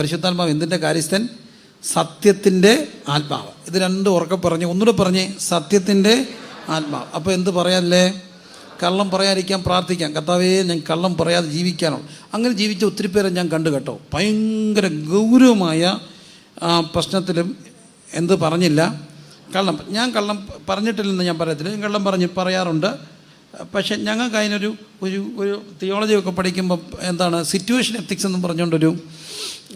പരിശുദ്ധാത്മാവ് എന്തിന്റെ കാര്യസ്ഥൻ? സത്യത്തിന്റെ ആത്മാവ്. ഇത് രണ്ടും ഉറക്കെ പറഞ്ഞ് ഒന്നുകൂടെ പറഞ്ഞ് സത്യത്തിന്റെ ആത്മാവ്. അപ്പോൾ എന്ത് പറയാനല്ലേ? കള്ളം പറയാതിരിക്കാൻ പ്രാർത്ഥിക്കാം. കർത്താവേ ഞാൻ കള്ളം പറയാതെ ജീവിക്കാനുള്ളൂ അങ്ങനെ ജീവിച്ച ഒത്തിരി പേരെ ഞാൻ കണ്ടു കേട്ടോ. ഭയങ്കര ഗൗരവമായ പ്രശ്നത്തിലും എന്ത് പറഞ്ഞില്ല. കള്ളം ഞാൻ കള്ളം പറഞ്ഞിട്ടില്ലെന്ന് ഞാൻ പറയത്തില്ല. ഞാൻ കള്ളം പറഞ്ഞ് പറയാറുണ്ട്. പക്ഷേ ഞങ്ങൾക്ക് അതിനൊരു ഒരു ഒരു തിയോളജി ഒക്കെ പഠിക്കുമ്പോൾ എന്താണ് സിറ്റുവേഷൻ എത്തിക്സ് എന്ന് പറഞ്ഞുകൊണ്ടൊരു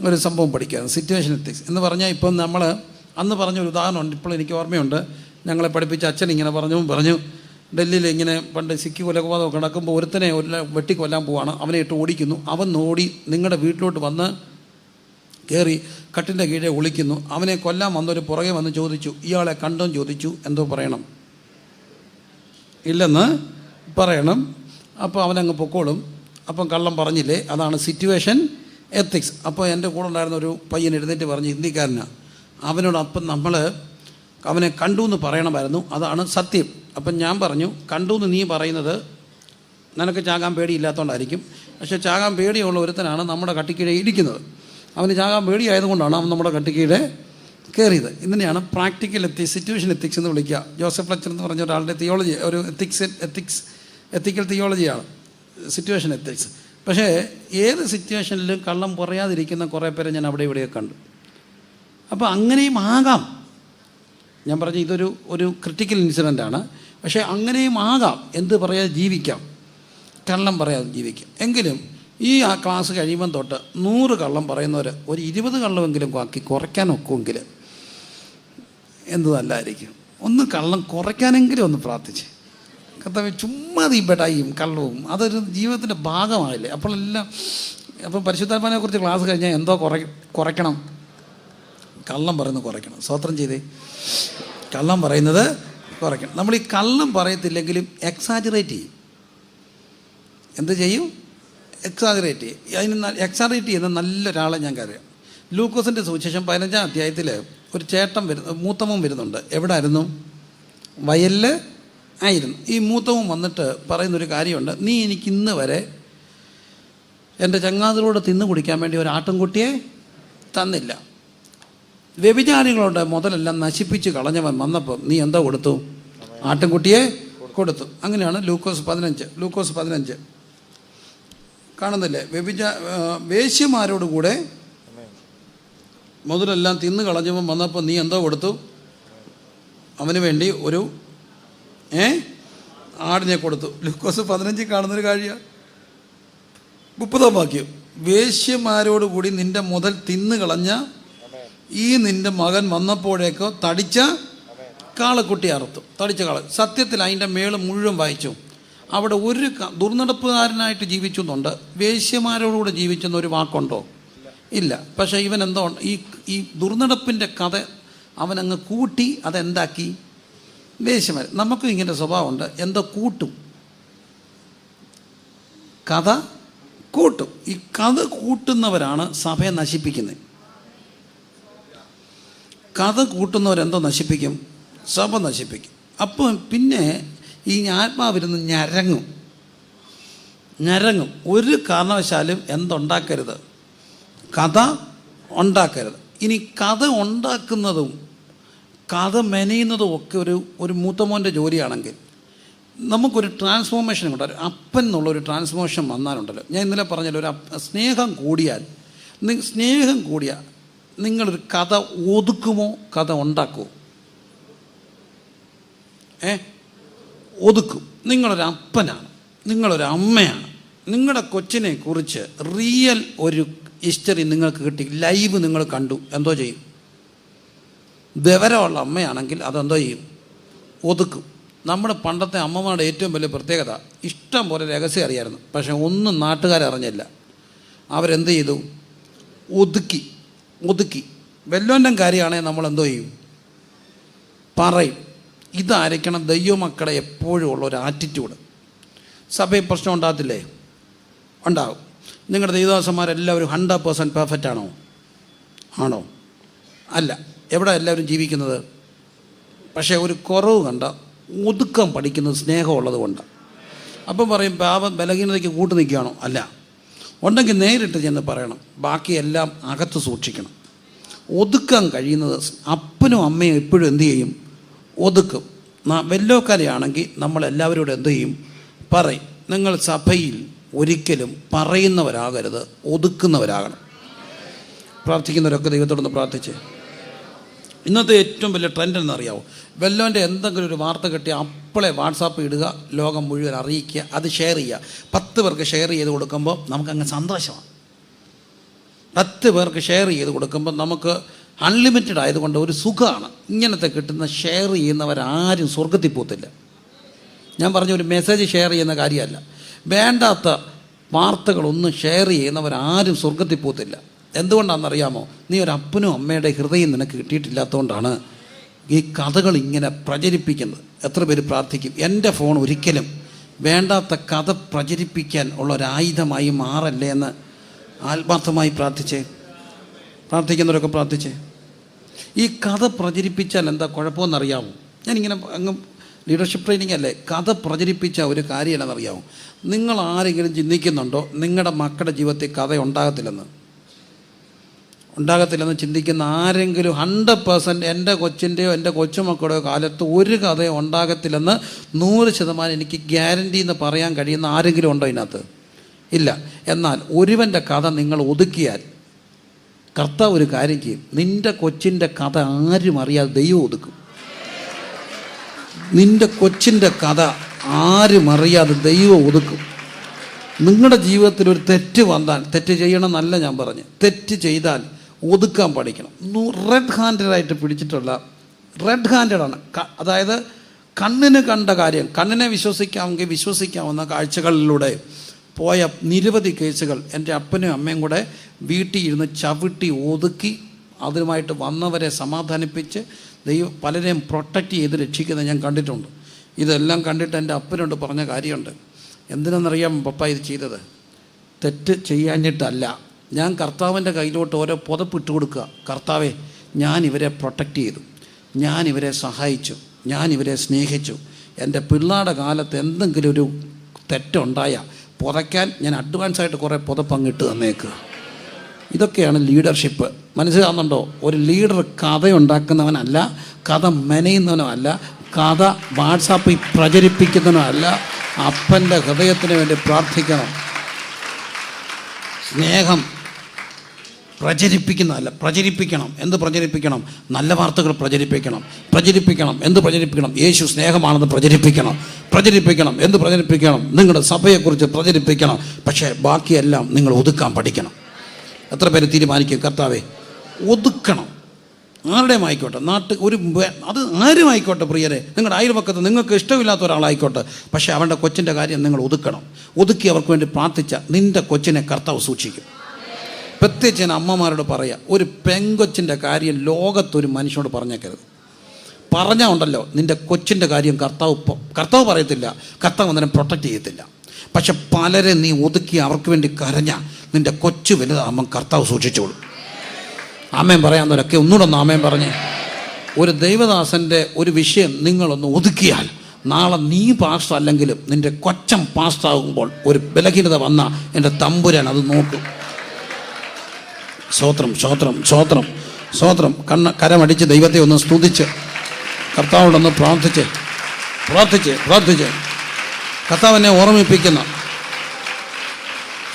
ഒരു സംഭവം പഠിക്കുക സിറ്റുവേഷൻ എത്തിക്സ് എന്ന് പറഞ്ഞാൽ ഇപ്പം നമ്മൾ അന്ന് പറഞ്ഞ ഒരു ഉദാഹരണമുണ്ട്. ഇപ്പോൾ എനിക്ക് ഓർമ്മയുണ്ട്. ഞങ്ങളെ പഠിപ്പിച്ച അച്ഛൻ ഇങ്ങനെ പറഞ്ഞു പറഞ്ഞു ഡൽഹിയിൽ ഇങ്ങനെ പണ്ട് സിക്കി കൊലപാതകം കിടക്കുമ്പോൾ ഒരുത്തനെ ഒരു വെട്ടി കൊല്ലാൻ പോവാണ്. അവനെ ഇട്ട് ഓടിക്കുന്നു. അവൻ ഓടി നിങ്ങളുടെ വീട്ടിലോട്ട് വന്ന് കയറി കട്ടിന്റെ കീഴെ ഒളിക്കുന്നു. അവനെ കൊല്ലാൻ വന്നൊരു പുറകെ വന്ന് ചോദിച്ചു ഇയാളെ കണ്ടോ? ചോദിച്ചു എന്തോ പറയണം. ഇല്ലെന്ന് പറയണം. അപ്പോൾ അവനങ്ങ് പൊക്കോളും. അപ്പം കള്ളം പറഞ്ഞില്ലേ? അതാണ് സിറ്റുവേഷൻ എത്തിക്സ് അപ്പോൾ എന്റെ കൂടെ ഉണ്ടായിരുന്ന ഒരു പയ്യൻ എഴുന്നേറ്റ് പറഞ്ഞ് ഹിന്ദിക്കാരനാണ് അവനോട് അപ്പം നമ്മൾ അവനെ കണ്ടു എന്ന് പറയണമായിരുന്നു. അതാണ് സത്യം. അപ്പം ഞാൻ പറഞ്ഞു കണ്ടു എന്ന് നീ പറയുന്നത് നിനക്ക് ചാകാൻ പേടിയില്ലാത്തതുകൊണ്ടായിരിക്കും പക്ഷേ ചാകാൻ പേടിയുള്ള ഒരുത്തനാണ് നമ്മുടെ കട്ടിക്കീഴെ ഇരിക്കുന്നത്. അവന് ചാകാൻ പേടിയായതുകൊണ്ടാണ് അവൻ നമ്മുടെ കട്ടിക്കീഴെ കയറിയത്. ഇതിനെയാണ് പ്രാക്ടിക്കൽ എത്തിക്സ് സിറ്റുവേഷൻ എത്തിക്സ് എന്ന് വിളിക്കുക. ജോസഫ് ലച്ചർ എന്ന് പറഞ്ഞ ഒരാളുടെ തിയോളജി ഒരു ethics ethics ethical തിയോളജിയാണ്. Situation ethics. പക്ഷേ ഏത് സിറ്റുവേഷനിലും കള്ളം പറയാതിരിക്കുന്ന കുറേ പേരെ ഞാൻ അവിടെ ഇവിടെയൊക്കെ കണ്ടു. അപ്പോൾ അങ്ങനെയും ആകാം. ഞാൻ പറഞ്ഞ ഇതൊരു ഒരു ക്രിട്ടിക്കൽ ഇൻസിഡന്റ് ആണ്. പക്ഷേ അങ്ങനെയും ആകാം. എന്ത് പറയാതെ ജീവിക്കാം. കള്ളം പറയാതെ ജീവിക്കാം. എങ്കിലും ഈ ആ ക്ലാസ് കഴിയുമ്പം തൊട്ട് നൂറ് കള്ളം പറയുന്നവർ ഒരു ഇരുപത് കള്ളമെങ്കിലും ബാക്കി കുറയ്ക്കാൻ ഒക്കുമെങ്കിൽ എന്ത് നല്ലതായിരിക്കും? ഒന്ന് കള്ളം കുറയ്ക്കാനെങ്കിലും ഒന്ന് പ്രാർത്ഥിച്ച്. കർത്താവ് ചുമ്മാ തീപ്പെട്ടായും കള്ളവും അതൊരു ജീവിതത്തിന്റെ ഭാഗമായില്ലേ? അപ്പോഴെല്ലാം അപ്പം പരിശുദ്ധാത്മാനെ കുറിച്ച് ക്ലാസ് കഴിഞ്ഞാൽ എന്തോ കുറ കുറയ്ക്കണം. കള്ളം പറയുന്നത് കുറയ്ക്കണം. സ്വത്രം ചെയ്തേ. കള്ളം പറയുന്നത് കുറയ്ക്കണം. നമ്മൾ ഈ കള്ളം പറയത്തില്ലെങ്കിലും എക്സാജറേറ്റ് ചെയ്യും. എന്ത് ചെയ്യും? എക്സാജറേറ്റ് ചെയ്യും. അതിന് എക്സാജറേറ്റ് ചെയ്യുന്ന നല്ലൊരാളെ ഞാൻ കരുതാം. ലൂക്കോസിന്റെ സുവിശേഷം പതിനഞ്ചാം അധ്യായത്തിൽ ഒരു ചേട്ടൻ വരുന്നു മൂത്തമ്മൻ വരുന്നുണ്ട്. എവിടെ ആയിരുന്നു വയലിൽ ആയിരുന്നു. ഈ മൂത്തവും വന്നിട്ട് പറയുന്നൊരു കാര്യമുണ്ട്. നീ എനിക്ക് ഇന്ന് വരെ എന്റെ ചങ്ങാതിരോട് തിന്നു കുടിക്കാൻ വേണ്ടി ഒരു ആട്ടിൻകുട്ടിയെ തന്നില്ല. വ്യഭിചാരികളോട് മുതലെല്ലാം നശിപ്പിച്ച് കളഞ്ഞവൻ വന്നപ്പോൾ നീ എന്താ കൊടുത്തു? ആട്ടിൻകുട്ടിയെ കൊടുത്തു. അങ്ങനെയാണ് ലൂക്കോസ് പതിനഞ്ച്. ലൂക്കോസ് പതിനഞ്ച്. കാണുന്നില്ലേ? വ്യഭിചാ വേശ്യമാരോടുകൂടെ വേശ്യമാരോട് കൂടെ മുതലെല്ലാം തിന്നു കളഞ്ഞവൻ വന്നപ്പോൾ നീ എന്തോ കൊടുത്തു? അവന് വേണ്ടി ഒരു ഏ? ആടിനെ കൊടുത്തു. ലുക്കോസ് പതിനഞ്ചിൽ കാണുന്നൊരു കാഴ്ച മുപ്പതാം വാക്യം. വേശ്യമാരോട് കൂടി നിന്റെ മുതൽ തിന്നു കളഞ്ഞ ഈ നിന്റെ മകൻ വന്നപ്പോഴേക്കോ തടിച്ച കാളക്കുട്ടി അറുത്തു. തടിച്ച കാള. സത്യത്തിൽ അതിന്റെ മേൾ മുഴുവൻ വായിച്ചു. അവിടെ ഒരു ദുർനടപ്പുകാരനായിട്ട് ജീവിച്ചു എന്നുണ്ട് വേശ്യമാരോടുകൂടെ ജീവിച്ചെന്ന ഒരു വാക്കുണ്ടോ? ഇല്ല. പക്ഷേ ഇവൻ എന്തോ ഈ ഈ ദുർനടപ്പിന്റെ കഥ അവനങ്ങ് കൂട്ടി അതെന്താക്കി? വേശ്യമാർ നമുക്കും ഇങ്ങനെ സ്വഭാവമുണ്ട്. എന്തോ കൂട്ടും? കഥ കൂട്ടും. ഈ കഥ കൂട്ടുന്നവരാണ് സഭയെ നശിപ്പിക്കുന്നത്. കഥ കൂട്ടുന്നവരെന്തോ നശിപ്പിക്കും? സഭ നശിപ്പിക്കും. അപ്പോൾ പിന്നെ ഈ ആത്മാവിരുന്ന് ഞരങ്ങും. ഞരങ്ങും. ഒരു കാരണവശാലും എന്തുണ്ടാക്കരുത്? കഥ ഉണ്ടാക്കരുത്. ഇനി കഥ ഉണ്ടാക്കുന്നതും കഥ മെനയുന്നതും ഒക്കെ ഒരു ഒരു മൂത്തമോന്റെ ജോലിയാണെങ്കിൽ നമുക്കൊരു ട്രാൻസ്ഫോർമേഷൻ ഉണ്ട്. ഒരു അപ്പൻ എന്നുള്ളൊരു ട്രാൻസ്ഫോർമേഷൻ വന്നാലുണ്ടല്ലോ. ഞാൻ ഇന്നലെ പറഞ്ഞല്ലോ ഒരു സ്നേഹം കൂടിയാൽ സ്നേഹം കൂടിയാൽ നിങ്ങളൊരു കഥ ഒതുക്കുമോ? കഥ ഉണ്ടാക്കുമോ ഏ? ഒതുക്കും. നിങ്ങളൊരു അപ്പനാണ്. നിങ്ങളൊരു അമ്മയാണ്. നിങ്ങളുടെ കൊച്ചിനെ കുറിച്ച് റിയൽ ഒരു ഹിസ്റ്ററി നിങ്ങൾക്ക് കിട്ടി. ലൈവ് നിങ്ങൾ കണ്ടു. എന്തോ ചെയ്യും? വിവരമുള്ള അമ്മയാണെങ്കിൽ അതെന്തോ ചെയ്യും? ഒതുക്കും. നമ്മുടെ പണ്ടത്തെ അമ്മമാരുടെ ഏറ്റവും വലിയ പ്രത്യേകത ഇഷ്ടം പോലെ രഹസ്യം അറിയായിരുന്നു. പക്ഷേ ഒന്നും നാട്ടുകാരറിഞ്ഞില്ല അവരെന്ത് ചെയ്തു? ഒതുക്കി. ഒതുക്കി. വല്ലോന്റെ കാര്യമാണെങ്കിൽ നമ്മൾ എന്തോ ചെയ്യും? പറയും. ഇതായിരിക്കണം ദൈവമക്കളെ എപ്പോഴും ഉള്ള ഒരു ആറ്റിറ്റ്യൂഡ് സഭയിൽ പ്രശ്നം ഉണ്ടാകത്തില്ലേ? ഉണ്ടാകും. നിങ്ങളുടെ ദൈവദാസന്മാരെല്ലാവരും ഹൺഡ്രഡ് പേഴ്സന്റ് പെർഫെക്റ്റ് ആണോ? ആണോ? അല്ല. എവിടെ എല്ലാവരും ജീവിക്കുന്നത്? പക്ഷേ ഒരു കുറവ് കണ്ട ഒതുക്കം പഠിക്കുന്നത് സ്നേഹമുള്ളത് കൊണ്ട്. അപ്പം പറയും പാപം ബലഹീനതയ്ക്ക് കൂട്ടു നിൽക്കുകയാണോ? അല്ല. ഉണ്ടെങ്കിൽ നേരിട്ട് ചെന്ന് പറയണം. ബാക്കിയെല്ലാം അകത്ത് സൂക്ഷിക്കണം. ഒതുക്കാൻ കഴിയുന്നത് അപ്പനും അമ്മയും എപ്പോഴും എന്തു ചെയ്യും? ഒതുക്കും. ന- വെല്ലോക്കലയാണെങ്കിൽ നമ്മളെല്ലാവരോടും എന്തു ചെയ്യും? പറയും. നിങ്ങൾ സഭയിൽ ഒരിക്കലും പറയുന്നവരാകരുത് ഒതുക്കുന്നവരാകണം. പ്രാർത്ഥിക്കുന്നവരൊക്കെ ദൈവത്തോടൊന്ന് പ്രാർത്ഥിച്ച്. ഇന്നത്തെ ഏറ്റവും വലിയ ട്രെൻഡ് എന്നറിയാവോ വെല്ലോന്റെ എന്തെങ്കിലും ഒരു വാർത്ത കിട്ടി അപ്പോളെ വാട്സാപ്പ് ഇടുക ലോകം മുഴുവൻ അറിയിക്കുക അത് ഷെയർ ചെയ്യുക. പത്ത് പേർക്ക് ഷെയർ ചെയ്ത് കൊടുക്കുമ്പോൾ നമുക്കങ്ങ് സന്തോഷമാണ്. പത്ത് പേർക്ക് ഷെയർ ചെയ്ത് കൊടുക്കുമ്പോൾ നമുക്ക് അൺലിമിറ്റഡ് ആയതുകൊണ്ട് ഒരു സുഖമാണ്. ഇങ്ങനത്തെ കിട്ടുന്ന ഷെയർ ചെയ്യുന്നവരാരും സ്വർഗത്തിൽ പോത്തില്ല ഞാൻ പറഞ്ഞ ഒരു മെസ്സേജ് ഷെയർ ചെയ്യുന്ന കാര്യമല്ല. വേണ്ടാത്ത വാർത്തകളൊന്നും ഷെയർ ചെയ്യുന്നവരാരും സ്വർഗത്തിൽ പോത്തില്ല എന്തുകൊണ്ടാണെന്നറിയാമോ? നീ ഒരു അപ്പനും അമ്മയുടെ ഹൃദയം നിനക്ക് കിട്ടിയിട്ടില്ലാത്തതുകൊണ്ടാണ് ഈ കഥകൾ ഇങ്ങനെ പ്രചരിപ്പിക്കുന്നത്. എത്ര പേര് പ്രാർത്ഥിക്കും? എന്റെ ഫോൺ ഒരിക്കലും വേണ്ടാത്ത കഥ പ്രചരിപ്പിക്കാൻ ഉള്ള ഒരു ആയുധമായി മാറല്ലേ എന്ന് ആത്മാർത്ഥമായി പ്രാർത്ഥിച്ചേ. പ്രാർത്ഥിക്കുന്നവരൊക്കെ പ്രാർത്ഥിച്ചേ. ഈ കഥ പ്രചരിപ്പിച്ചാൽ എന്താ കുഴപ്പമെന്നറിയാമോ ഞാനിങ്ങനെ അങ്ങ് ലീഡർഷിപ്പ് ട്രെയിനിങ് അല്ലേ? കഥ പ്രചരിപ്പിച്ച ഒരു കാര്യം എന്നറിയാമോ നിങ്ങൾ ആരെങ്കിലും ചിന്തിക്കുന്നുണ്ടോ? നിങ്ങളുടെ മക്കളുടെ ജീവിതത്തിൽ കഥ ഉണ്ടാകത്തില്ലെന്ന്. ഉണ്ടാകത്തില്ലെന്ന് ചിന്തിക്കുന്ന ആരെങ്കിലും ഹൺഡ്രഡ് പേഴ്സന്റ് എന്റെ കൊച്ചിന്റെയോ എന്റെ കൊച്ചുമക്കളുടെയോ കാലത്ത് ഒരു കഥയോ ഉണ്ടാകത്തില്ലെന്ന് നൂറ് ശതമാനം എനിക്ക് ഗ്യാരണ്ടി എന്ന് പറയാൻ കഴിയുന്ന ആരെങ്കിലും ഉണ്ടോ ഇതിനകത്ത്? ഇല്ല. എന്നാൽ ഒരുവന്റെ കഥ നിങ്ങൾ ഒതുക്കിയാൽ കർത്താവ് ഒരു കാര്യം ചെയ്യും. നിന്റെ കൊച്ചിന്റെ കഥ ആരും അറിയാതെ ദൈവം ഒതുക്കും. നിന്റെ കൊച്ചിന്റെ കഥ ആരും അറിയാതെ ദൈവം ഒതുക്കും. നിങ്ങളുടെ ജീവിതത്തിൽ ഒരു തെറ്റ് വന്നാൽ തെറ്റ് ചെയ്യണമെന്നല്ല ഞാൻ പറഞ്ഞു തെറ്റ് ചെയ്താൽ ഒതുക്കാൻ പഠിക്കണം. റെഡ് ഹാൻഡഡായിട്ട് പിടിച്ചിട്ടുള്ള റെഡ് ഹാൻഡഡാണ് അതായത് കണ്ണിന് കണ്ട കാര്യം കണ്ണിനെ വിശ്വസിക്കാമെങ്കിൽ വിശ്വസിക്കാവുന്ന കാഴ്ചകളിലൂടെ പോയ നിരവധി കേസുകൾ എന്റെ അപ്പനും അമ്മയും കൂടെ വീട്ടിൽ ഇരുന്ന് ചവിട്ടി ഒതുക്കി അതുമായിട്ട് വന്നവരെ സമാധാനിപ്പിച്ച് ദൈവം പലരെയും പ്രൊട്ടക്റ്റ് ചെയ്ത് രക്ഷിക്കുന്നത് ഞാൻ കണ്ടിട്ടുണ്ട്. ഇതെല്ലാം കണ്ടിട്ട് എന്റെ അപ്പനോട് പറഞ്ഞ കാര്യമുണ്ട്. എന്തിനെന്നറിയാം പപ്പ ഇത് ചെയ്തത്? തെറ്റ് ചെയ്യാഞ്ഞിട്ടല്ല. ഞാൻ കർത്താവിന്റെ കയ്യിലോട്ട് ഓരോ പുതപ്പിട്ട് കൊടുക്കുക. കർത്താവെ ഞാൻ ഇവരെ പ്രൊട്ടക്റ്റ് ചെയ്തു. ഞാൻ ഇവരെ സഹായിച്ചു. ഞാൻ ഇവരെ സ്നേഹിച്ചു. എന്റെ പിള്ളാടെ കാലത്ത് എന്തെങ്കിലും ഒരു തെറ്റുണ്ടായ പുതയ്ക്കാൻ ഞാൻ അഡ്വാൻസ് ആയിട്ട് കുറേ പുതപ്പങ്ങിട്ട് തന്നേക്കുക ഇതൊക്കെയാണ് ലീഡർഷിപ്പ് മനസ്സിലാകുന്നുണ്ടോ ഒരു ലീഡർ കഥ ഉണ്ടാക്കുന്നവനല്ല കഥ മെനയുന്നവനുമല്ല കഥ വാട്സാപ്പിൽ പ്രചരിപ്പിക്കുന്നവനല്ല അപ്പന്റെ ഹൃദയത്തിന് വേണ്ടി പ്രാർത്ഥിക്കണം. സ്നേഹം. പ്രചരിപ്പിക്കുന്നതല്ല പ്രചരിപ്പിക്കണം. എന്ത് പ്രചരിപ്പിക്കണം? നല്ല വാർത്തകൾ പ്രചരിപ്പിക്കണം. പ്രചരിപ്പിക്കണം. എന്ത് പ്രചരിപ്പിക്കണം? യേശു സ്നേഹമാണെന്ന് പ്രചരിപ്പിക്കണം. പ്രചരിപ്പിക്കണം. എന്ത് പ്രചരിപ്പിക്കണം? നിങ്ങളുടെ സഭയെക്കുറിച്ച് പ്രചരിപ്പിക്കണം. പക്ഷേ ബാക്കിയെല്ലാം നിങ്ങൾ ഒതുക്കാൻ പഠിക്കണം. എത്ര പേര് തീരുമാനിക്കും? കർത്താവെ ഒതുക്കണം. ആരുടെയും ആയിക്കോട്ടെ. നാട്ട് ഒരു അത് ആരും ആയിക്കോട്ടെ പ്രിയരെ. നിങ്ങളുടെ അയൽപക്കത്ത് നിങ്ങൾക്ക് ഇഷ്ടമില്ലാത്ത ഒരാളായിക്കോട്ടെ. പക്ഷേ അവന്റെ കൊച്ചിന്റെ കാര്യം നിങ്ങൾ ഒതുക്കണം. ഒതുക്കി അവർക്ക് വേണ്ടി പ്രാർത്ഥിച്ച നിന്റെ കൊച്ചിനെ കർത്താവ് സൂക്ഷിക്കും. പ്രത്യേകിച്ച് ഞാൻ അമ്മമാരോട് പറയാം ഒരു പെങ്കൊച്ചിന്റെ കാര്യം ലോകത്തൊരു മനുഷ്യനോട് പറഞ്ഞേക്കരുത്. പറഞ്ഞാൽ ഉണ്ടല്ലോ നിന്റെ കൊച്ചിന്റെ കാര്യം കർത്താവ് കർത്താവ് പറയത്തില്ല കർത്താവ് അന്നേരം പ്രൊട്ടക്റ്റ് ചെയ്യത്തില്ല. പക്ഷെ പലരെ നീ ഒതുക്കി അവർക്ക് വേണ്ടി കരഞ്ഞ നിന്റെ കൊച്ചു വലുതാകുമ്പം കർത്താവ് സൂക്ഷിച്ചോളൂ. ആമേൻ പറയാവുന്നവരൊക്കെ ഒന്നുകൂടെ ഒന്ന് ആമേൻ പറഞ്ഞേ. ഒരു ദൈവദാസന്റെ ഒരു വിഷയം നിങ്ങളൊന്ന് ഒതുക്കിയാൽ നാളെ നീ പാസ്റ്റർ അല്ലെങ്കിലും നിന്റെ കൊച്ചം പാസ്റ്റാകുമ്പോൾ ഒരു ബലഹീനത വന്ന എന്റെ തമ്പുരാൻ അത് നോക്കും. സ്വോത്രം സ്തോത്രം സ്തോത്രം സ്തോത്രം. കണ്ണ കരമടിച്ച് ദൈവത്തെ ഒന്ന് സ്തുതിച്ച്. കർത്താവോടൊന്ന് പ്രാർത്ഥിച്ച് പ്രാർത്ഥിച്ച് പ്രാർത്ഥിച്ച്. കർത്താവിനെ ഓർമ്മിപ്പിക്കുന്ന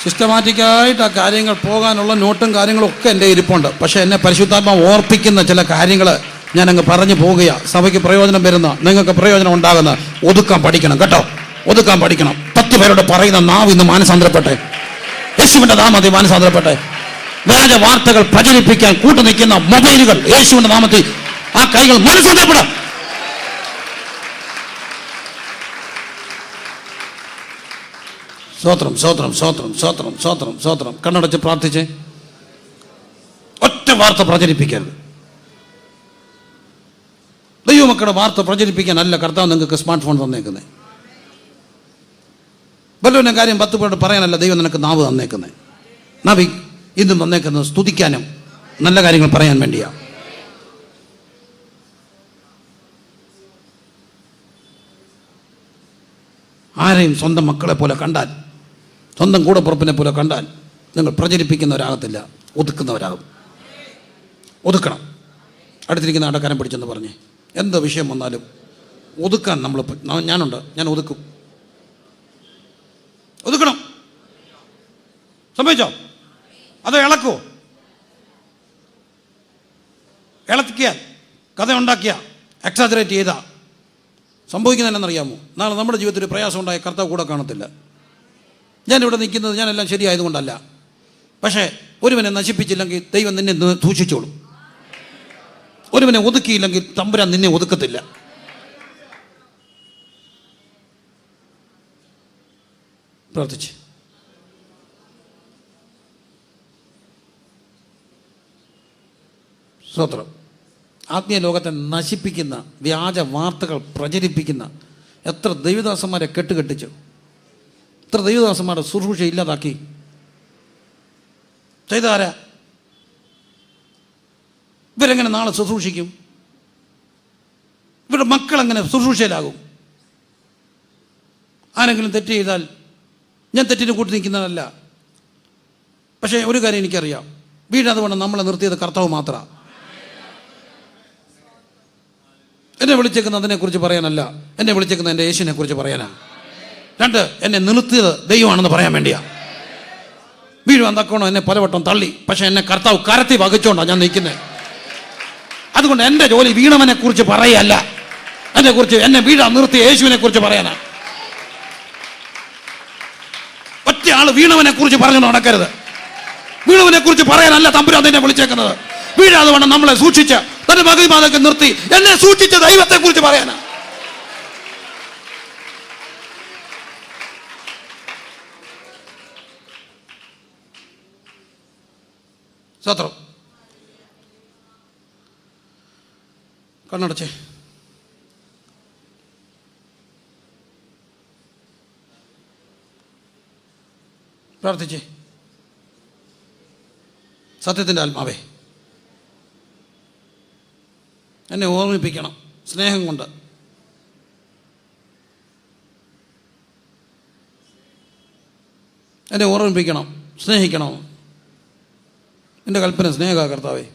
സിസ്റ്റമാറ്റിക്കായിട്ട് ആ കാര്യങ്ങൾ പോകാനുള്ള നോട്ടും കാര്യങ്ങളും ഒക്കെ എന്റെ ഇരിപ്പുണ്ട്. പക്ഷേ എന്നെ പരിശുദ്ധാത്മ ഓർപ്പിക്കുന്ന ചില കാര്യങ്ങൾ ഞാനങ്ങ് പറഞ്ഞു പോവുകയാണ് സഭയ്ക്ക് പ്രയോജനം വരുന്ന നിങ്ങൾക്ക് പ്രയോജനം ഉണ്ടാകുന്ന ഒതുക്കാൻ പഠിക്കണം കേട്ടോ. ഒതുക്കാൻ പഠിക്കണം. പത്ത് പേരോട് പറയുന്ന നാവ് ഇന്ന് മാനസാന്തരപ്പെട്ടെ. യേശുവിന്റെ നാമത്തിൽ മാനസാന്തരപ്പെട്ടെ. വ്യാജ വാർത്തകൾ പ്രചരിപ്പിക്കാൻ കൂട്ടു നിൽക്കുന്ന മൊബൈലുകൾ യേശുവിന്റെ നാമത്തിൽ ആ കൈകൾ മാനസാന്തരപ്പെടാം സ്വോത്രം സ്വോത്രം സ്വോത്രം സ്വോത്രം സ്വോത്രം സ്വോത്രം കണ്ണടച്ച് പ്രാർത്ഥിച്ച്. ഒറ്റ വാർത്ത പ്രചരിപ്പിക്കരുത്. ദൈവമക്കളുടെ വാർത്ത പ്രചരിപ്പിക്കാൻ അല്ല കർത്താവ് നിങ്ങൾക്ക് സ്മാർട്ട് ഫോൺ തന്നേക്കുന്നത് വല്ലവന്റെ കാര്യം പത്ത് പേരോട് പറയാനല്ല ദൈവം നിനക്ക് നാവ് തന്നേക്കുന്നത് നാവി ഇന്നും തന്നേക്കുന്നത് സ്തുതിക്കാനും നല്ല കാര്യങ്ങൾ പറയാൻ വേണ്ടിയാ. ആരെയും സ്വന്തം മക്കളെ പോലെ കണ്ടാൽ സ്വന്തം കൂടപ്പുറപ്പിനെ പോലെ കണ്ടാൽ നിങ്ങൾ പ്രചരിപ്പിക്കുന്നവരാകത്തില്ല ഒതുക്കുന്നവരാകും. ഒതുക്കണം. അടുത്തിരിക്കുന്ന അടക്കാരം പിടിച്ചെന്ന് പറഞ്ഞേ എന്ത് വിഷയം വന്നാലും ഒതുക്കാൻ നമ്മൾ ഞാനുണ്ട് ഞാൻ ഒതുക്കും. ഒതുക്കണം. സംഭവിച്ചോ അത് ഇളക്കോ? ഇളക്കിയാൽ കഥ ഉണ്ടാക്കിയ എക്സാജറേറ്റ് ചെയ്ത. സംഭവിക്കുന്നതെന്നറിയാമോ? നാളെ നമ്മുടെ ജീവിതത്തിൽ പ്രയാസം ഉണ്ടായ കർത്താവ് കൂടെ കാണത്തില്ല. ഞാനിവിടെ നിൽക്കുന്നത് ഞാനെല്ലാം ശരിയായതുകൊണ്ടല്ല. പക്ഷേ ഒരുവനെ നശിപ്പിച്ചില്ലെങ്കിൽ ദൈവം നിന്നെ ദൂഷിച്ചോളും ഒരുവനെ ഒതുക്കിയില്ലെങ്കിൽ തമ്പുരാൻ നിന്നെ ഒതുക്കത്തില്ല. പ്രാർത്ഥിച്ച്. സ്തോത്രം ആത്മീയ ലോകത്തെ നശിപ്പിക്കുന്ന വ്യാജ വാർത്തകൾ പ്രചരിപ്പിക്കുന്ന എത്ര ദൈവദാസന്മാരെ കെട്ടുകെട്ടിച്ചു. എത്ര ദൈവദാസന്മാരുടെ ശുശ്രൂഷ ഇല്ലാതാക്കി. ചെയ്താരാ? ഇവരെങ്ങനെ നാളെ ശുശ്രൂഷിക്കും? ഇവരുടെ മക്കളെങ്ങനെ ശുശ്രൂഷയിലാകും? ആരെങ്കിലും തെറ്റ് ചെയ്താൽ ഞാൻ തെറ്റിന് കൂട്ടി നിൽക്കുന്നതല്ല. പക്ഷേ ഒരു കാര്യം എനിക്കറിയാം. വീട് വേണം നമ്മളെ നിർത്തിയത് കർത്താവ് മാത്രമാണ് എന്നെ വിളിച്ചേക്കുന്നത് അതിനെക്കുറിച്ച് പറയാനല്ല. എന്നെ വിളിച്ചേക്കുന്നത് എന്റെ യേശുവിനെ കുറിച്ച് പറയാനാ. രണ്ട് എന്നെ നിർത്തിയത് ദൈവമാണെന്ന് പറയാൻ വേണ്ടിയാ. വീഴുവാൻ തക്കോണോ എന്നെ പലവട്ടം തള്ളി. പക്ഷെ എന്നെ കർത്താവ് കരത്തി വകച്ചോണ്ടാണ് ഞാൻ നിൽക്കുന്നത് അതുകൊണ്ട് എന്റെ ജോലി വീണവനെ കുറിച്ച് പറയല്ല. എന്നെ കുറിച്ച് എന്നെ വീഴാൻ നിർത്തിയ യേശുവിനെ കുറിച്ച് പറയാനാ. ഒറ്റ ആൾ വീണവനെ കുറിച്ച് പറഞ്ഞു നടക്കരുത്. വീണവനെ കുറിച്ച് പറയാനല്ല തമ്പുരാൻ എന്നെ വിളിച്ചേക്കുന്നത്. വീഴാതെ വേണം നമ്മളെ സൂക്ഷിച്ച് തന്റെ മകന്മാരൊക്കെ നിർത്തി. എന്നെ സൂക്ഷിച്ച ദൈവത്തെ കുറിച്ച് പറയാനാ. സ്വത്രം കണ്ണടച്ചേ. പ്രാർത്ഥിച്ചേ. സത്യത്തിന്റെ ആത്മാവേ. എന്നെ ഓർമ്മിപ്പിക്കണം സ്നേഹം കൊണ്ട്. എന്നെ ഓർമ്മിപ്പിക്കണം സ്നേഹിക്കണം. എന്റെ കൽപ്പന സ്നേഹ കർത്താവേ.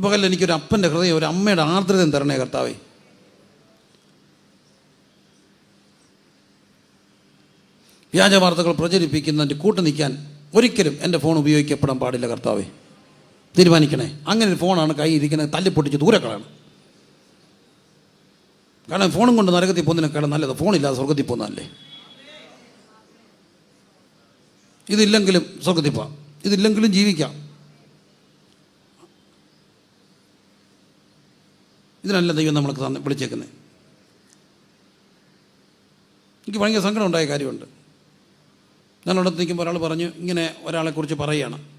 പകൽ എനിക്കൊരു അപ്പന്റെ ഹൃദയം ഒരു അമ്മയുടെ ആർദ്രതയും തരണേ കർത്താവേ. വ്യാജ വാർത്തകൾ പ്രചരിപ്പിക്കുന്നതിന്റെ കൂട്ടു നിൽക്കാൻ ഒരിക്കലും എന്റെ ഫോൺ ഉപയോഗിക്കപ്പെടാൻ പാടില്ല കർത്താവേ. തീരുമാനിക്കണേ. അങ്ങനെ ഒരു ഫോണാണ് കൈ ഇരിക്കുന്നത്. തല്ലിപ്പൊട്ടിച്ച് ദൂരെ കളയണം. കാരണം ഫോണും കൊണ്ട് നരകത്തിൽ പോകുന്നതിനേക്കാളും നല്ലത്. ഫോണില്ലാതെ സ്വർഗത്തിൽ പോകുന്നതല്ലേ? ഇതില്ലെങ്കിലും സ്വർഗത്തിൽ പോവാം. ഇതില്ലെങ്കിലും ജീവിക്കാം. ഇതിനല്ല ദൈവം നമ്മൾക്ക് തന്നെ വിളിച്ചേക്കുന്നത് എനിക്ക് ഭയങ്കര സങ്കടം ഉണ്ടായ കാര്യമുണ്ട്. ഞാൻ നിൽക്കുമ്പോൾ ഒരാൾ പറഞ്ഞു ഇങ്ങനെ ഒരാളെക്കുറിച്ച് പറയുകയാണ്.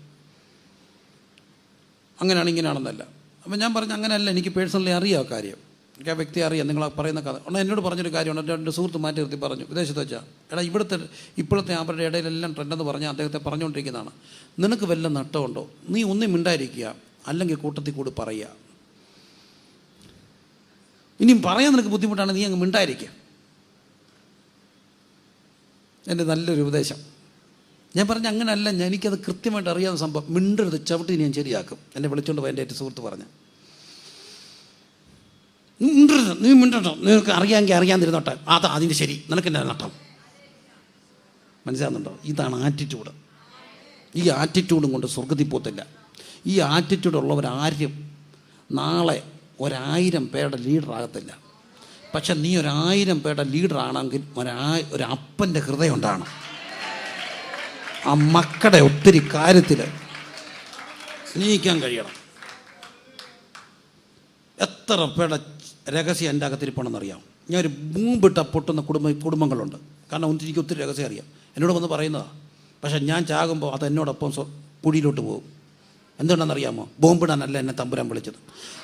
അങ്ങനെയാണ് ഇങ്ങനെയാണെന്നല്ല. അപ്പം ഞാൻ പറഞ്ഞു അങ്ങനെയല്ല എനിക്ക് പേഴ്സണലി അറിയാം ആ കാര്യം. എനിക്ക് ആ വ്യക്തി അറിയാം. നിങ്ങൾ പറയുന്ന കഥ. ഉടനെ എന്നോട് പറഞ്ഞൊരു കാര്യമാണ് എന്റെ രണ്ട് സുഹൃത്ത് മാറ്റി നിർത്തി പറഞ്ഞു. വിദേശത്ത് വെച്ചാൽ എടാ ഇവിടുത്തെ ഇപ്പോഴത്തെ അവരുടെ ഇടയിലെല്ലാം ട്രെൻഡെന്ന് പറഞ്ഞാൽ അദ്ദേഹത്തെ പറഞ്ഞുകൊണ്ടിരിക്കുന്നതാണ്. നിനക്ക് വല്ല നട്ടമുണ്ടോ? നീ ഒന്നും മിണ്ടായിരിക്കുക അല്ലെങ്കിൽ കൂട്ടത്തിൽ കൂടി പറയുക. ഇനിയും പറയാൻ നിനക്ക് ബുദ്ധിമുട്ടാണ് നീ അങ്ങ് മിണ്ടായിരിക്കുക എന്റെ നല്ലൊരു ഉപദേശം. ഞാൻ പറഞ്ഞ അങ്ങനല്ല ഞാൻ എനിക്കത് കൃത്യമായിട്ട് അറിയാവുന്ന സംഭവം. മിണ്ടരുത് ചവിട്ടി ഞാൻ ശരിയാക്കും. എന്നെ വിളിച്ചുകൊണ്ട് പോയി എന്റെ ഏറ്റവും സുഹൃത്ത് പറഞ്ഞു. മിണ്ടരുത് നീ മിണ്ടട്ടോ നിനക്ക് അറിയാമെങ്കിൽ അറിയാതിരുന്നോട്ടെ. അതാ അതിന്റെ ശരി. നിനക്ക് എന്റെ നട്ടം? മനസ്സിലാകുന്നുണ്ടോ ഇതാണ് ആറ്റിറ്റ്യൂഡ് ഈ ആറ്റിറ്റ്യൂഡും കൊണ്ട് സ്വർഗത്തിൽ പോത്തില്ല ഈ ആറ്റിറ്റ്യൂഡ് ഉള്ളവരാരും നാളെ ഒരായിരം പേരുടെ ലീഡറാകത്തില്ല പക്ഷെ നീ ഒരായിരം പേരുടെ ലീഡറാണെങ്കിൽ ഒരാ ഒരു അപ്പന്റെ ഹൃദയം ഉണ്ടാകണം. ആ മക്കളുടെ ഒത്തിരി കാര്യത്തിൽ സ്നേഹിക്കാൻ കഴിയണം. എത്ര പേരുടെ രഹസ്യം എന്റെ അകത്തിരിപ്പണമെന്നറിയാം ഞാൻ ഒരു ബൂമ്പിട്ട പൊട്ടുന്ന കുടുംബ കുടുംബങ്ങളുണ്ട്. കാരണം എനിക്ക് ഒത്തിരി രഹസ്യം അറിയാം. എന്നോട് വന്ന് പറയുന്നതാണ് പക്ഷേ ഞാൻ ചാകുമ്പോൾ അത് എന്നോടൊപ്പം കുഴിയിലോട്ട് പോകും. എന്തുകൊണ്ടെന്നറിയാമോ ബോംബിടാനല്ല എന്നെ തമ്പുരാൻ വിളിച്ചത്.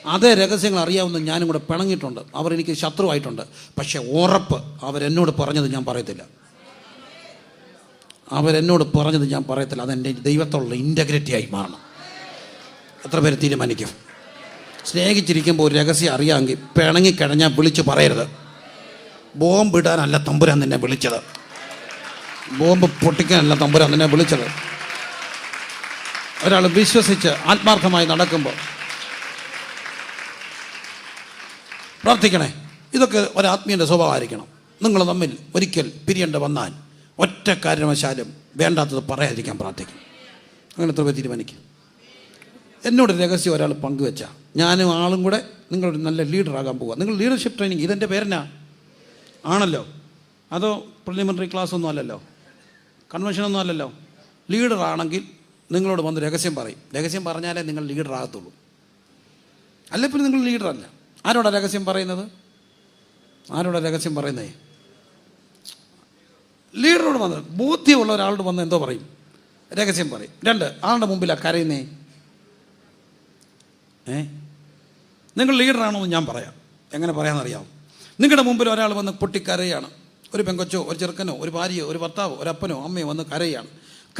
അതേ രഹസ്യങ്ങൾ അറിയാവുന്ന ഞാനും കൂടെ പിണങ്ങിയിട്ടുണ്ട്. അവർ എനിക്ക് ശത്രുവായിട്ടുണ്ട്. പക്ഷേ ഉറപ്പ് അവരെന്നോട് പറഞ്ഞത് ഞാൻ പറയത്തില്ല. അവരെന്നോട് പറഞ്ഞത് ഞാൻ പറയത്തില്ല. അതെന്റെ ദൈവത്തോടുള്ള ഇന്റഗ്രിറ്റി ആയി മാറണം. എത്ര പേര് തീരുമാനിക്കും? സ്നേഹിച്ചിരിക്കുമ്പോൾ ഒരു രഹസ്യം അറിയാമെങ്കിൽ പിണങ്ങിക്കഴിഞ്ഞാൽ വിളിച്ച് പറയരുത്. ബോംബ് ഇടാനല്ല തമ്പുരാൻ നിന്നെ വിളിച്ചത്. ബോംബ് പൊട്ടിക്കാനല്ല തമ്പുരാൻ നിന്നെ വിളിച്ചത്. ഒരാൾ വിശ്വസിച്ച് ആത്മാർത്ഥമായി നടക്കുമ്പോൾ പ്രാർത്ഥിക്കണേ. ഇതൊക്കെ ഒരാത്മീയന്റെ സ്വഭാവമായിരിക്കണം. നിങ്ങൾ തമ്മിൽ ഒരിക്കൽ പിരിയേണ്ട വന്നാൽ ഒറ്റ കാരണവശാലും വേണ്ടാത്തത് പറയാതിരിക്കാൻ പ്രാർത്ഥിക്കും. അങ്ങനെ എത്ര തീരുമാനിക്കും. എന്നോട് രഹസ്യം ഒരാൾ പങ്കുവെച്ച ഞാനും ആളും കൂടെ നിങ്ങളൊരു നല്ല ലീഡറാകാൻ പോവുക നിങ്ങൾ ലീഡർഷിപ്പ് ട്രെയിനിങ് ഇതെന്റെ പേരെന്നാ? ആണല്ലോ. അതോ പ്രിലിമിനറി ക്ലാസ് ഒന്നും അല്ലല്ലോ? കൺവെൻഷൻ ഒന്നും അല്ലല്ലോ? ലീഡറാണെങ്കിൽ നിങ്ങളോട് വന്ന് രഹസ്യം പറയും. രഹസ്യം പറഞ്ഞാലേ നിങ്ങൾ ലീഡറാകത്തുള്ളൂ അല്ല പിന്നെ നിങ്ങൾ ലീഡറല്ല ആരോടാ രഹസ്യം പറയുന്നത്? ആരോടാ രഹസ്യം പറയുന്നേ? ലീഡറോട് വന്ന് ബോധ്യമുള്ള ഒരാളോട് വന്ന് എന്തോ പറയും. രഹസ്യം പറയും. രണ്ട് ആളുടെ മുമ്പിലാണ് കരയുന്നേ. ഏ? നിങ്ങൾ ലീഡറാണോ എന്ന് ഞാൻ പറയാം. എങ്ങനെ പറയാമെന്നറിയാം നിങ്ങളുടെ മുമ്പിൽ ഒരാൾ വന്ന് പൊട്ടിക്കരയാണ്. ഒരു പെങ്കൊച്ചോ ഒരു ചെറുക്കനോ ഒരു ഭാര്യയോ ഒരു ഭർത്താവോ ഒരു അപ്പനോ അമ്മയോ വന്ന് കരയാണ്.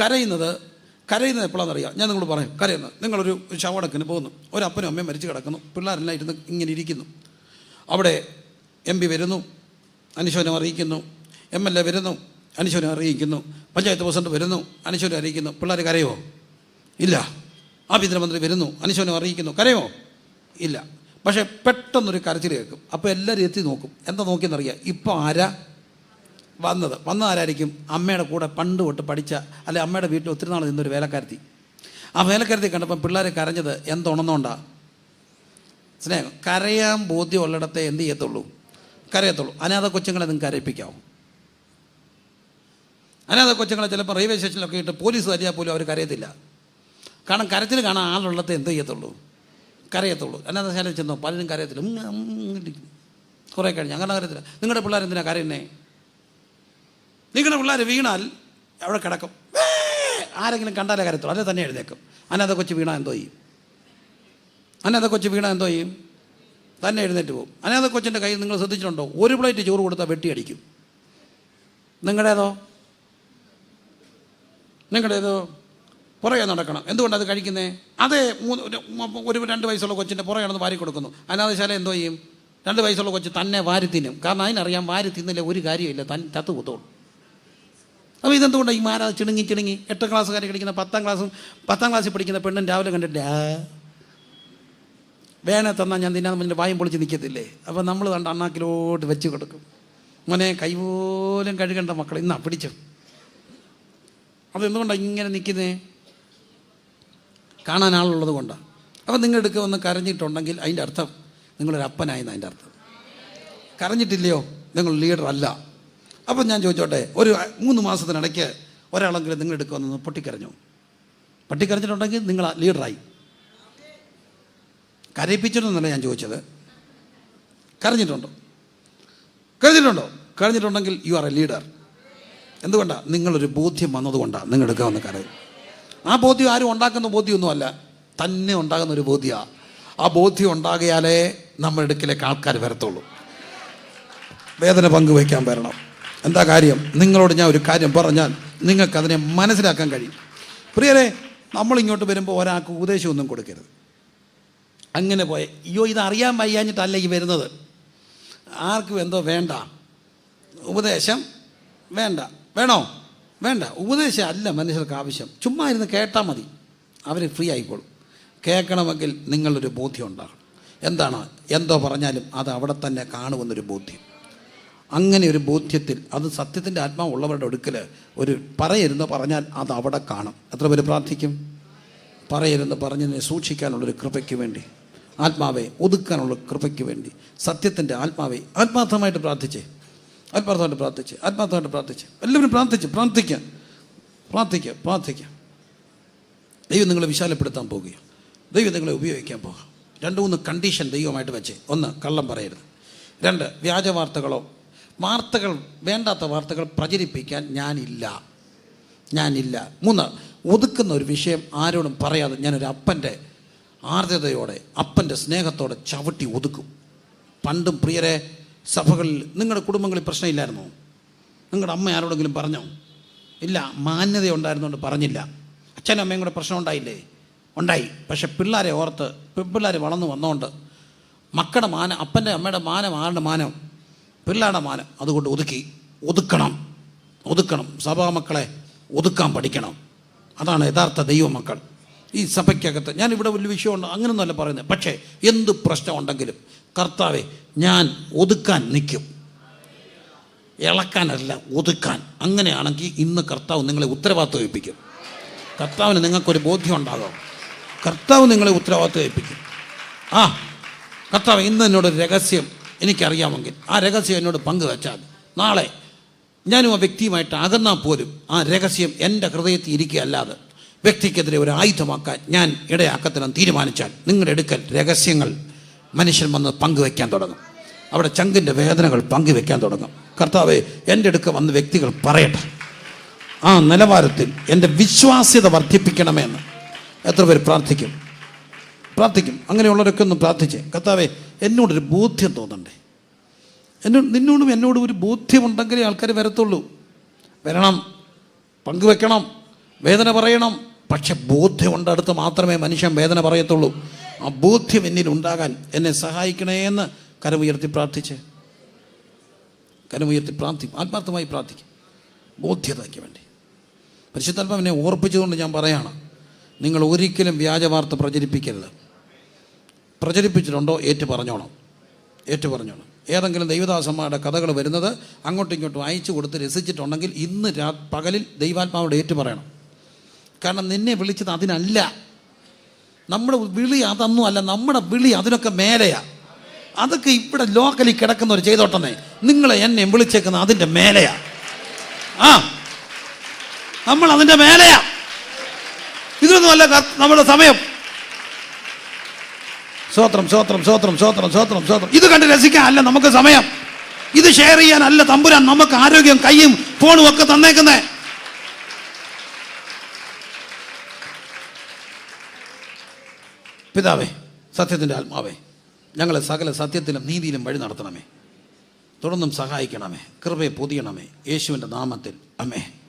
കരയുന്നത് കരയുന്നത് എപ്പോഴാണെന്നറിയാം ഞാൻ നിങ്ങളോട് പറയും. കരയുന്നത് നിങ്ങളൊരു ശവടക്കിന് പോകുന്നു. ഒരു അപ്പനും അമ്മയും മരിച്ചു കിടക്കുന്നു. പിള്ളേരെല്ലാം ഇരുന്ന് ഇങ്ങനെ ഇരിക്കുന്നു. അവിടെ എം പി വരുന്നു. അനുശോചനം അറിയിക്കുന്നു. എം എൽ എ വരുന്നു. അനുശോചനം അറിയിക്കുന്നു. പഞ്ചായത്ത് പ്രസിഡന്റ് വരുന്നു. അനശ്വരം അറിയിക്കുന്നു. പിള്ളേർ കരയോ ഇല്ല. ആഭ്യന്തരമന്ത്രി വരുന്നു. അനുശോചനം അറിയിക്കുന്നു. കരയോ ഇല്ല. പക്ഷേ പെട്ടെന്നൊരു കരച്ചിൽ കേൾക്കും. അപ്പോൾ എല്ലാവരും എത്തി നോക്കും. എന്താ നോക്കിയെന്നറിയാം. ഇപ്പോൾ ആരാ വന്നത്? വന്ന ആരായിരിക്കും? അമ്മയുടെ കൂടെ പണ്ട് തൊട്ട് പഠിച്ച അല്ലെ അമ്മയുടെ വീട്ടിൽ ഒത്തിരി നാൾ നിന്നൊരു വേലക്കാരത്തി. ആ വേലക്കാരത്തി കണ്ടപ്പോൾ പിള്ളേരെ കരഞ്ഞത് എന്തുണന്നുകൊണ്ടാ സ്നേഹം. കരയാൻ ബോധ്യമുള്ളിടത്തെ എന്ത് ചെയ്യത്തുള്ളൂ? കരയത്തുള്ളൂ. അനാഥ കൊച്ചുങ്ങളെ നിങ്ങൾക്ക് കരയിപ്പിക്കാവും. അനാഥ കൊച്ചുങ്ങളെ ചിലപ്പോൾ റെയിൽവേ സ്റ്റേഷനിലൊക്കെ ഇട്ട് പോലീസ് തരിയാൽ പോലും അവർ കരയത്തില്ല. കാരണം കരച്ചിൽ കാണാൻ ആളുള്ളത്തെ എന്ത് ചെയ്യത്തുള്ളൂ? കരയത്തുള്ളൂ. അനാഥശാലയിൽ ചെന്നോ പലരും കരയത്തില്ല. കുറേ കഴിഞ്ഞ്. അങ്ങനെ കരയത്തില്ല. നിങ്ങളുടെ പിള്ളേർ എന്തിനാ കരയുന്നേ? നിങ്ങളുടെ പിള്ളേർ വീണാൽ അവിടെ കിടക്കും. ആരെങ്കിലും കണ്ടാലേ കരയത്തുള്ളൂ. അല്ലെ തന്നെ എഴുന്നേക്കും. അനാഥ കൊച്ചു വീണാൽ എന്തോ ചെയ്യും? അനാഥ കൊച്ചു വീണാൽ എന്തോ ചെയ്യും? തന്നെ എഴുന്നേറ്റ് പോകും. അനാഥ കൊച്ചിന്റെ കയ്യിൽ നിങ്ങൾ ശ്രദ്ധിച്ചിട്ടുണ്ടോ? ഒരു പ്ലേറ്റ് ചോറ് കൊടുത്താൽ വെട്ടിയടിക്കും നിങ്ങളുടേതോ? നിങ്ങളുടേതോ പുറകെ നടക്കണം. എന്തുകൊണ്ടത് അത് കഴിക്കുന്നത് അതേ മൂന്ന് ഒരു രണ്ട് വയസ്സുള്ള കൊച്ചിന്റെ പുറകെ നടന്ന് വാരി കൊടുക്കുന്നു. അനാഥശാല എന്തോ ചെയ്യും? രണ്ട് വയസ്സുള്ള കൊച്ച് തന്നെ വാരി തിന്നും. കാരണം അതിനറിയാം വാരി തിന്നില്ല ഒരു കാര്യമില്ല തൻ ചത്തു കുത്തോളും അപ്പോൾ ഇതെന്തുകൊണ്ടാണ് ഈ മാരാ ചിണുങ്ങി ചിണുങ്ങി? എട്ടാം ക്ലാസ്സുകാർ പഠിക്കുന്ന പത്താം ക്ലാസ്സും പത്താം ക്ലാസ്സിൽ പഠിക്കുന്ന പെണ്ണും രാവിലെ കണ്ടിട്ട് വേണേ തന്നാൽ ഞാൻ തിന്നാൻ മുന്നിൽ വായും പൊളിച്ച് നിൽക്കത്തില്ലേ അപ്പോൾ നമ്മൾ കണ്ട് അണ്ണാക്കിലോട്ട് വെച്ച് കൊടുക്കും. മോനെ കൈപോലും കഴുകേണ്ട മക്കൾ ഇന്നാ പിടിച്ചു. അതെന്തുകൊണ്ടാണ് ഇങ്ങനെ നിൽക്കുന്നേ? കാണാൻ ആളുള്ളത് കൊണ്ടാണ് അപ്പം നിങ്ങളെടുക്ക ഒന്ന് കരഞ്ഞിട്ടുണ്ടെങ്കിൽ അതിന്റെ അർത്ഥം നിങ്ങളൊരു അപ്പനായെന്ന് അതിന്റെ അർത്ഥം. കരഞ്ഞിട്ടില്ലയോ? നിങ്ങൾ ലീഡർ അല്ല. അപ്പം ഞാൻ ചോദിച്ചോട്ടെ ഒരു മൂന്ന് മാസത്തിനിടയ്ക്ക് ഒരാളെങ്കിലും നിങ്ങളെടുക്കുക വന്ന് പൊട്ടിക്കരഞ്ഞു? പൊട്ടിക്കരഞ്ഞിട്ടുണ്ടെങ്കിൽ നിങ്ങൾ ലീഡറായി കരയിപ്പിച്ചിട്ടൊന്നല്ല ഞാൻ ചോദിച്ചത്. കരഞ്ഞിട്ടുണ്ടോ? കരഞ്ഞിട്ടുണ്ടോ? കരഞ്ഞിട്ടുണ്ടെങ്കിൽ യു ആർ എ ലീഡർ എന്തുകൊണ്ടാണ് നിങ്ങളൊരു ബോധ്യം വന്നതുകൊണ്ടാണ് നിങ്ങൾ എടുക്കാവുന്ന കാര്യം ആ ബോധ്യം ആരും ഉണ്ടാക്കുന്ന ബോധ്യമൊന്നുമല്ല. തന്നെ ഉണ്ടാകുന്ന ഒരു ബോധ്യമാണ് ആ ബോധ്യം ഉണ്ടാകിയാലേ നമ്മുടെ ഇടുക്കിലേക്ക് ആൾക്കാർ വരത്തുള്ളൂ. വേദന പങ്കുവയ്ക്കാൻ വരണം. എന്താ കാര്യം? നിങ്ങളോട് ഞാൻ ഒരു കാര്യം പറഞ്ഞാൽ നിങ്ങൾക്കതിനെ മനസ്സിലാക്കാൻ കഴിയും. പ്രിയരെ നമ്മളിങ്ങോട്ട് വരുമ്പോൾ ഒരാൾക്ക് ഉപദേശമൊന്നും കൊടുക്കരുത്. അങ്ങനെ പോയ അയ്യോ ഇതറിയാൻ വയ്യാഞ്ഞിട്ടല്ല ഈ വരുന്നത്. ആർക്കും എന്തോ വേണ്ട. ഉപദേശം വേണ്ട. വേണോ? വേണ്ട. ഉപദേശം അല്ല മനുഷ്യർക്ക് ആവശ്യം. ചുമ്മാ ഇരുന്ന് കേട്ടാൽ മതി. അവർ ഫ്രീ ആയിക്കോളും. കേൾക്കണമെങ്കിൽ നിങ്ങളൊരു ബോധ്യം ഉണ്ടാകണം. എന്താണ്? എന്തോ പറഞ്ഞാലും അത് അവിടെ തന്നെ കാണുമെന്നൊരു ബോധ്യം. അങ്ങനെ ഒരു ബോധ്യത്തിൽ അത് സത്യത്തിന്റെ ആത്മാവുള്ളവരുടെ അടുക്കൽ ഒരു പറയരുന്ന് പറഞ്ഞാൽ അത് അവിടെ കാണും. എത്ര പേര് പ്രാർത്ഥിക്കും? പറയരുന്ന് പറഞ്ഞതിനെ സൂക്ഷിക്കാനുള്ളൊരു കൃപയ്ക്ക് വേണ്ടി. ആത്മാവെ ഒതുക്കാനുള്ള കൃപയ്ക്ക് വേണ്ടി. സത്യത്തിന്റെ ആത്മാവെ ആത്മാർത്ഥമായിട്ട് പ്രാർത്ഥിച്ചേ. ആത്മാർത്ഥമായിട്ട് പ്രാർത്ഥിച്ച് ആത്മാർത്ഥമായിട്ട് പ്രാർത്ഥിച്ച്. എല്ലാവരും പ്രാർത്ഥിച്ച് പ്രാർത്ഥിക്കാം. പ്രാർത്ഥിക്കാം പ്രാർത്ഥിക്കാം. ദൈവം നിങ്ങളെ വിശാലപ്പെടുത്താൻ പോകുകയാണ്. ദൈവം നിങ്ങളെ ഉപയോഗിക്കാൻ പോകുക രണ്ട് മൂന്ന് കണ്ടീഷൻ ദൈവമായിട്ട് വെച്ച്. ഒന്ന് കള്ളം പറയരുത്. രണ്ട് വ്യാജ വാർത്തകളോ വാർത്തകൾ വേണ്ടാത്ത വാർത്തകൾ പ്രചരിപ്പിക്കാൻ ഞാനില്ല. ഞാനില്ല. മൂന്ന് ഒതുക്കുന്ന ഒരു വിഷയം ആരോടും പറയാതെ ഞാനൊരു അപ്പന്റെ ആർദ്രതയോടെ അപ്പന്റെ സ്നേഹത്തോടെ ചവിട്ടി ഒതുക്കും. പണ്ടും പ്രിയരെ സഭകളിൽ നിങ്ങളുടെ കുടുംബങ്ങളിൽ പ്രശ്നമില്ലായിരുന്നു? നിങ്ങളുടെ അമ്മ ആരോടെങ്കിലും പറഞ്ഞോ? ഇല്ല മാന്യത ഉണ്ടായിരുന്നുകൊണ്ട് പറഞ്ഞില്ല. അച്ഛനും അമ്മയും കൂടെ പ്രശ്നം ഉണ്ടായില്ലേ? ഉണ്ടായി. പക്ഷെ പിള്ളേരെ ഓർത്ത് പിള്ളേർ വളർന്നു വന്നോണ്ട് മക്കളുടെ മാനം അപ്പന്റെ അമ്മയുടെ മാനം ആരുടെ മാനം? പിള്ളേരുടെ മാനം അതുകൊണ്ട് ഒതുക്കി. ഒതുക്കണം. ഒതുക്കണം. സഭാമക്കളെ ഒതുക്കാൻ പഠിക്കണം. അതാണ് യഥാർത്ഥ ദൈവമക്കൾ ഈ സഭയ്ക്കകത്ത് ഞാൻ ഇവിടെ വലിയ വിഷയമുണ്ട് അങ്ങനെയൊന്നുമല്ല പറയുന്നത്. പക്ഷേ എന്ത് പ്രശ്നമുണ്ടെങ്കിലും കർത്താവെ ഞാൻ ഒതുക്കാൻ നിൽക്കും. ഇളക്കാനല്ല ഒതുക്കാൻ. അങ്ങനെയാണെങ്കിൽ ഇന്ന് കർത്താവ് നിങ്ങളെ ഉത്തരവാദിത്വം ഏൽപ്പിക്കും. കർത്താവിന് നിങ്ങൾക്കൊരു ബോധ്യം ഉണ്ടാകും കർത്താവ് നിങ്ങളെ ഉത്തരവാദിത്വം ഏൽപ്പിക്കും. ആ കർത്താവ് ഇന്ന് എന്നോടൊരു രഹസ്യം എനിക്കറിയാമെങ്കിൽ ആ രഹസ്യം എന്നോട് പങ്കുവച്ചാൽ നാളെ ഞാനും ആ വ്യക്തിയുമായിട്ട് അകന്നാൽ പോലും ആ രഹസ്യം എന്റെ ഹൃദയത്തിൽ ഇരിക്കുകയല്ലാതെ വ്യക്തിക്കെതിരെ ഒരു ആയുധമാക്കാൻ ഞാൻ ഇടയാക്കത്തിനും തീരുമാനിച്ചാൽ നിങ്ങളുടെ എടുക്കൽ രഹസ്യങ്ങൾ മനുഷ്യൻ വന്ന് പങ്കുവെക്കാൻ തുടങ്ങും. അവിടെ ചങ്കിന്റെ വേദനകൾ പങ്കുവെക്കാൻ തുടങ്ങും. കർത്താവ് എന്റെ അടുക്ക വന്ന് വ്യക്തികൾ പറയട്ടെ. ആ നിലവാരത്തിൽ എന്റെ വിശ്വാസ്യത വർദ്ധിപ്പിക്കണമെന്ന്. എത്ര പേര് പ്രാർത്ഥിക്കും? പ്രാർത്ഥിക്കും. അങ്ങനെയുള്ളവരൊക്കെ ഒന്ന് പ്രാർത്ഥിച്ച്. കർത്താവെ എന്നോടൊരു ബോധ്യം തോന്നണ്ടേ? എന്നോട് നിന്നോടും എന്നോടും ഒരു ബോധ്യമുണ്ടെങ്കിലേ ആൾക്കാർ വരത്തുള്ളൂ. വരണം. പങ്കുവെക്കണം. വേദന പറയണം. പക്ഷെ ബോധ്യമുണ്ട്. അടുത്ത് മാത്രമേ മനുഷ്യൻ വേദന പറയത്തുള്ളൂ. ആ ബോധ്യം എന്നിൽ ഉണ്ടാകാൻ എന്നെ സഹായിക്കണേ എന്ന് കരമുയർത്തി പ്രാർത്ഥിച്ച്. കരമുയർത്തി പ്രാർത്ഥിക്കും. ആത്മാർത്ഥമായി പ്രാർത്ഥിക്കും. ബോധ്യതയ്ക്ക് വേണ്ടി. പരിശുദ്ധാത്മാവ് എന്നെ ഓർപ്പിച്ചുകൊണ്ട് ഞാൻ പറയാണ് നിങ്ങൾ ഒരിക്കലും വ്യാജവാർത്ത പ്രചരിപ്പിക്കരുത്. പ്രചരിപ്പിച്ചിട്ടുണ്ടോ? ഏറ്റു പറഞ്ഞോണം. ഏറ്റു പറഞ്ഞോണം. ഏതെങ്കിലും ദൈവദാസന്മാരുടെ കഥകൾ വരുന്നത് അങ്ങോട്ടും ഇങ്ങോട്ടും അയച്ചു കൊടുത്ത് രസിച്ചിട്ടുണ്ടെങ്കിൽ ഇന്ന് രാ പകലിൽ ദൈവാത്മാവോട് ഏറ്റു പറയണം. കാരണം നിന്നെ വിളിച്ചത് അതിനല്ല. നമ്മുടെ വിളി അതൊന്നും അല്ല നമ്മുടെ വിളി അതിനൊക്കെ മേലെയാ. അതൊക്കെ ഇവിടെ ലോക്കലി കിടക്കുന്ന ഒരു ചെയ്തോട്ടെന്നേ. നിങ്ങളെ എന്നെ വിളിച്ചേക്കുന്ന അതിന്റെ മേലെയാ. ആ. നമ്മൾ അതിന്റെ മേലെയാ. ഇതൊന്നും അല്ല നമ്മുടെ സമയം. സ്വോത്രം സ്വോത്രം സ്വോത്രം സ്വോത്രം സ്വോത്രം സ്വോത്രം ഇത് കണ്ട് രസിക്കാൻ അല്ല നമുക്ക് സമയം. ഇത് ഷെയർ ചെയ്യാൻ അല്ല തമ്പുരാൻ നമുക്ക് ആരോഗ്യം കൈയും ഫോണും ഒക്കെ തന്നേക്കുന്നേ. പിതാവേ സത്യത്തിന്റെ ആത്മാവേ ഞങ്ങളെ സകല സത്യത്തിലും നീതിയിലും വഴി നടത്തണമേ. തുടർന്നും സഹായിക്കണമേ കൃപയെ പൊതിയണമേ യേശുവിന്റെ നാമത്തിൽ. അമേ